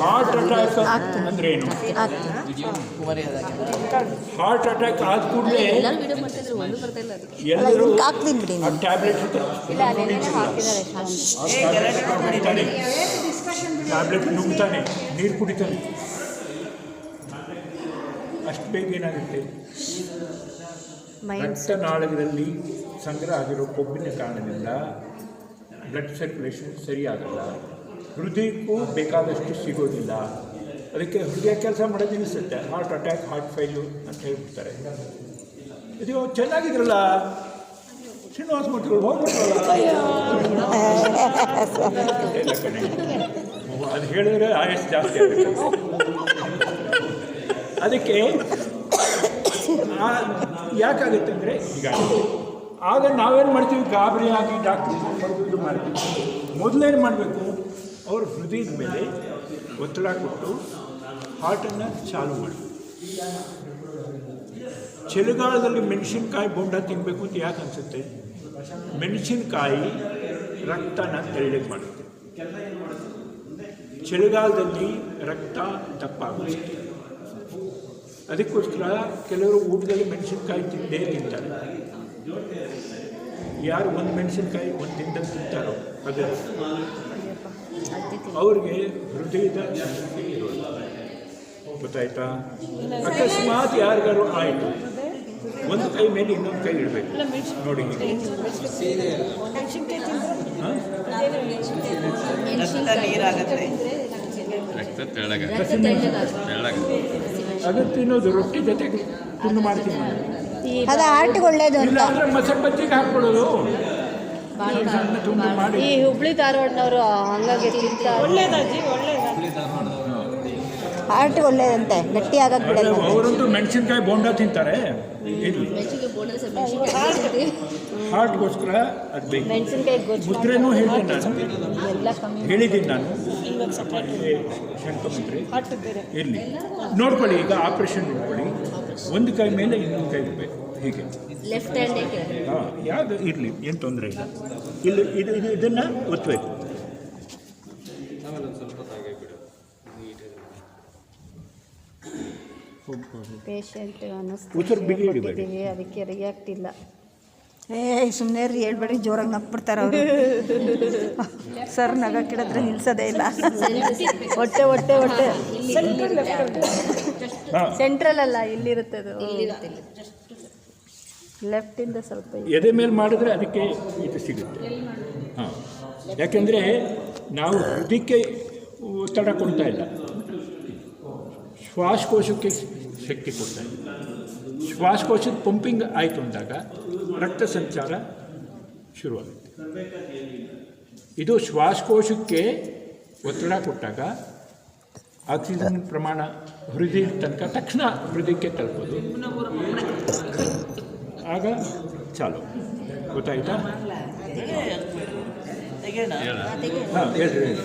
Heart attack ಅಂದ್ರೆ ಏನು? Heart attack ಆದ ಕೂಡಲೇ ಎಲ್ಲರೂ ಟ್ಯಾಬ್ಲೆಟ್ ಟ್ಯಾಬ್ಲೆಟ್ ನುಗ್ತಾನೆ ನೀರು ಕುಡಿತಾನೆ. ಅಷ್ಟು ಬೇಗ ಏನಾಗುತ್ತೆ? ರಕ್ತನಾಳಗಳಲ್ಲಿ ಸಂಗ್ರಹ ಆಗಿರೋ ಕೊಬ್ಬಿನ ಕಾರಣದಿಂದ ಬ್ಲಡ್ ಸರ್ಕ್ಯುಲೇಷನ್ ಸರಿಯಾಗಲ್ಲ. ಹೃದಯಕ್ಕೂ ಬೇಕಾದಷ್ಟು ಸಿಗೋದಿಲ್ಲ. ಅದಕ್ಕೆ ಹೃದಯ ಕೆಲಸ ಮಾಡೋದು ಅನಿಸುತ್ತೆ. ಹಾರ್ಟ್ ಅಟ್ಯಾಕ್ ಹಾರ್ಟ್ ಫೈಲು ಅಂತ ಹೇಳ್ಬಿಡ್ತಾರೆ. ಇದು ಚೆನ್ನಾಗಿದ್ರಲ್ಲ? ಶ್ರೀನಿವಾಸ ಮಠಗಳು ಹೋಗ್ಬಿಟ್ಟು. ಅದು ಹೇಳಿದ್ರೆ ಆಯಸ್ ಜಾಸ್ತಿ ಅದಕ್ಕೆ ಯಾಕಾಗುತ್ತೆ ಅಂದರೆ, ಈಗ ಆಗ ನಾವೇನು ಮಾಡ್ತೀವಿ? ಗಾಬರಿ ಆಗಿ ಡಾಕ್ಟ್ರ್ ಮಾಡ್ತೀವಿ. ಮೊದಲೇನು ಮಾಡಬೇಕು? ಅವ್ರ ಹೃದಯದ ಮೇಲೆ ಒತ್ತಡ ಕೊಟ್ಟು ಹಾರ್ಟನ್ನು ಚಾಲು ಮಾಡಿ. ಚಳಿಗಾಲದಲ್ಲಿ ಮೆಣಸಿನ್ಕಾಯಿ ಬೋಂಡ ತಿನ್ನಬೇಕು ಅಂತ ಯಾಕೆ ಅನಿಸುತ್ತೆ? ಮೆಣಸಿನ್ಕಾಯಿ ರಕ್ತನ ತೆಳ್ಳಗೆ ಮಾಡುತ್ತೆ. ಚಳಿಗಾಲದಲ್ಲಿ ರಕ್ತ ದಪ್ಪ ಆಗುತ್ತೆ. ಅದಕ್ಕೋಸ್ಕರ ಕೆಲವರು ಊಟದಲ್ಲಿ ಮೆಣಸಿನ್ಕಾಯಿ ತಿಂದೇ ತಿಂತಾರೆ. ಯಾರು ಒಂದು ಮೆಣಸಿನ್ಕಾಯಿ ಒಂದು ದಿನದಲ್ಲಿ ತಿಂತಾರೋ ಅದು. ಅವ್ರಿಗೆ ಹೃದಯದ ಜಾಗೃತಿ ಇರೋಲ್ಲ. ಗೊತ್ತಾಯ್ತಾ? ಅಕಸ್ಮಾತ್ ಯಾರಿಗಾರು ಆಯಿತು. ಒಂದು ಕೈ ಮೇಲೆ ಇನ್ನೊಂದು ಕೈ ಇಡಬೇಕು. ನೋಡಿ ಅದು ತಿನ್ನೋದು ರೊಟ್ಟಿ ಜೊತೆಗೆ ತುಂಡು ಮಾಡ್ತೀನಿ. ಇಲ್ಲ ಅಂತ. ಅಂದ್ರೆ ಮಸಾಲೆ ಬಜ್ಜಿಗೆ ಈ ಹುಬ್ಳಿ ಧಾರವಾಡನವರು ಹಂಗಾಗಿ ತಿಂತಾರೆ ಹಾರ್ಟ್ ಒಳ್ಳೇದಂತೆ ಗಟ್ಟಿ ಆಗಕ್ಕೆ ಬಿಡಲ್ಲ. ಅವರಂತೂ ಮೆಣಸಿನ್ಕಾಯಿ ಬೋಂಡ ತಿಂತಾರೆ. ಹಾರ್ಟ್ಗೋಸ್ಕರ ಅದು ಬೇಕು. ಮುದ್ರೆನೂ ಹೇಳ್ತೀನಿ ನಾನು. ಹೇಳಿದ್ದೀನಿ ನಾನು. ಶಂಕಮಂತ್ರಿ ಇರಲಿ. ನೋಡ್ಕೊಳ್ಳಿ ಈಗ ಆಪ್ರೇಷನ್ ನೋಡ್ಕೊಳ್ಳಿ. ಒಂದು ಕೈ ಮೇಲೆ ಇನ್ನೊಂದು ಕೈ ಇರಬೇಕು. ಹೀಗೆ? ಲೆಫ್ಟ್ ಹ್ಯಾಂಡೇ ಹಾಂ ಯಾವುದು ಇರಲಿ ಏನು ತೊಂದರೆ ಇಲ್ಲ. ಇಲ್ಲಿ ಇದು ಇದು ಇದನ್ನು ಒತ್ತಬೇಕು ಪೇಷಂಟ್. ಅನ್ನಿಸ್ತೀವಿ ಅದಕ್ಕೆ ರಿಯಾಕ್ಟ್ ಇಲ್ಲ. ಏ ಸುಮ್ಮನೆ ರೀ ಹೇಳ್ಬೇಡಿ ಜೋರಾಗಿ ನಪ್ಪಿಡ್ತಾರೆ ಅವರು. ಸರ್ ನಗಕ್ಕಿಡಿದ್ರೆ ನಿಲ್ಸೋದೇ ಇಲ್ಲ. ಹೊಟ್ಟೆ ಹೊಟ್ಟೆ ಹೊಟ್ಟೆ ಸೆಂಟ್ರಲ್ ಅಲ್ಲ ಇಲ್ಲಿರುತ್ತೆ ಅದು ಲೆಫ್ಟ್ ಇಂದ ಸ್ವಲ್ಪ. ಎದೆ ಮೇಲೆ ಮಾಡಿದ್ರೆ ಅದಕ್ಕೆ ಇದು ಸಿಗುತ್ತೆ. ಹಾಂ. ಯಾಕೆಂದರೆ ನಾವು ಹೃದಯಕ್ಕೆ ಒತ್ತಡ ಕೊಡ್ತಾ ಇಲ್ಲ. ಶ್ವಾಸಕೋಶಕ್ಕೆ ಶಕ್ತಿ ಕೊಡ್ತಾ ಇಲ್ಲ. ಶ್ವಾಸಕೋಶದ ಪಂಪಿಂಗ್ ಆಯಿತು ಅಂದಾಗ ರಕ್ತ ಸಂಚಾರ ಶುರುವಾಗುತ್ತೆ. ಇದು ಶ್ವಾಸಕೋಶಕ್ಕೆ ಒತ್ತಡ ಕೊಟ್ಟಾಗ ಆಕ್ಸಿಜನ್ ಪ್ರಮಾಣ ಹೃದಯ ತನಕ ತಕ್ಷಣ ಹೃದಯಕ್ಕೆ ತಲುಪೋದು. ಆಗ ಚಾಲು ಗೊತ್ತಾಯ್ತಾ ಹೇಳ ಹಾಂ ಹೇಳ್ರಿ ಹೇಳಿ